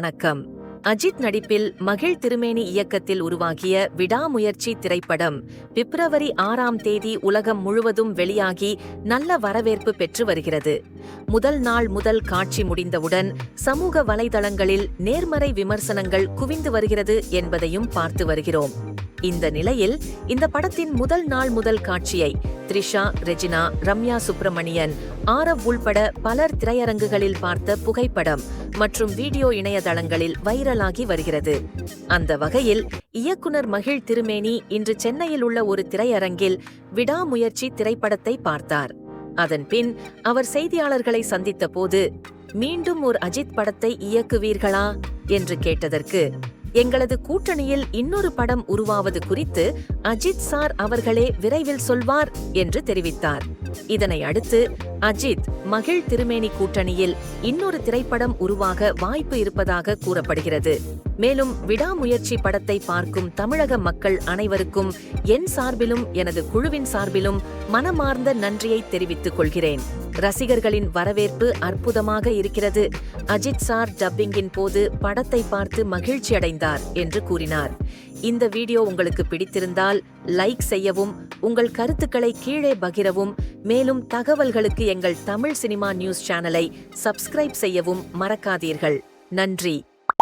வணக்கம். அஜித் நடிப்பில் மகிழ் திருமேனி இயக்கத்தில் உருவாகிய விடாமுயற்சி திரைப்படம் பிப்ரவரி ஆறாம் தேதி உலகம் முழுவதும் வெளியாகி நல்ல வரவேற்பு பெற்று வருகிறது. முதல் நாள் முதல் காட்சி முடிந்தவுடன் சமூக வலைதளங்களில் நேர்மறை விமர்சனங்கள் குவிந்து வருகிறது என்பதையும் பார்த்து வருகிறோம். இந்த நிலையில் இந்த படத்தின் முதல் நாள் முதல் காட்சியை த்ரிஷா ரெஜினா ரம்யா சுப்பிரமணியன் ஆரவ் உள்பட பலர் திரையரங்குகளில் பார்த்த புகைப்படம் மற்றும் வீடியோ இணையதளங்களில் வைரலாகி வருகிறது. அந்த வகையில் இயக்குனர் மகிழ் திருமேனி இன்று சென்னையில் உள்ள ஒரு திரையரங்கில் விடாமுயற்சி திரைப்படத்தை பார்த்தார். அதன்பின் அவர் செய்தியாளர்களை சந்தித்த போது மீண்டும் ஒரு அஜித் படத்தை இயக்குவீர்களா? என்று கேட்டதற்கு எங்களது கூட்டணியில் இன்னொரு படம் உருவாவது குறித்து அஜித் சார் அவர்களே விரைவில் சொல்வார் என்று தெரிவித்தார். இதனை அடுத்து அஜித் மகிழ் திருமேனி கூட்டணியில் இன்னொரு திரைப்படம் உருவாக வாய்ப்பு இருப்பதாக கூறப்படுகிறது. மேலும் விடாமுயற்சி படத்தை பார்க்கும் தமிழக மக்கள் அனைவருக்கும் என் சார்பிலும் எனது குழுவின் சார்பிலும் மனமார்ந்த நன்றியை தெரிவித்துக் கொள்கிறேன். ரசிகர்களின் வரவேற்பு அற்புதமாக இருக்கிறது. அஜித் சார் டப்பிங்கின் போது படத்தை பார்த்து மகிழ்ச்சி அடைந்தார் என்று கூறினார். இந்த வீடியோ உங்களுக்கு பிடித்திருந்தால் லைக் செய்யவும் உங்கள் கருத்துக்களை கீழே பகிரவும் மேலும் தகவல்களுக்கு எங்கள் தமிழ் சினிமா நியூஸ் சேனலை சப்ஸ்கிரைப் செய்யவும் மறக்காதீர்கள். நன்றி.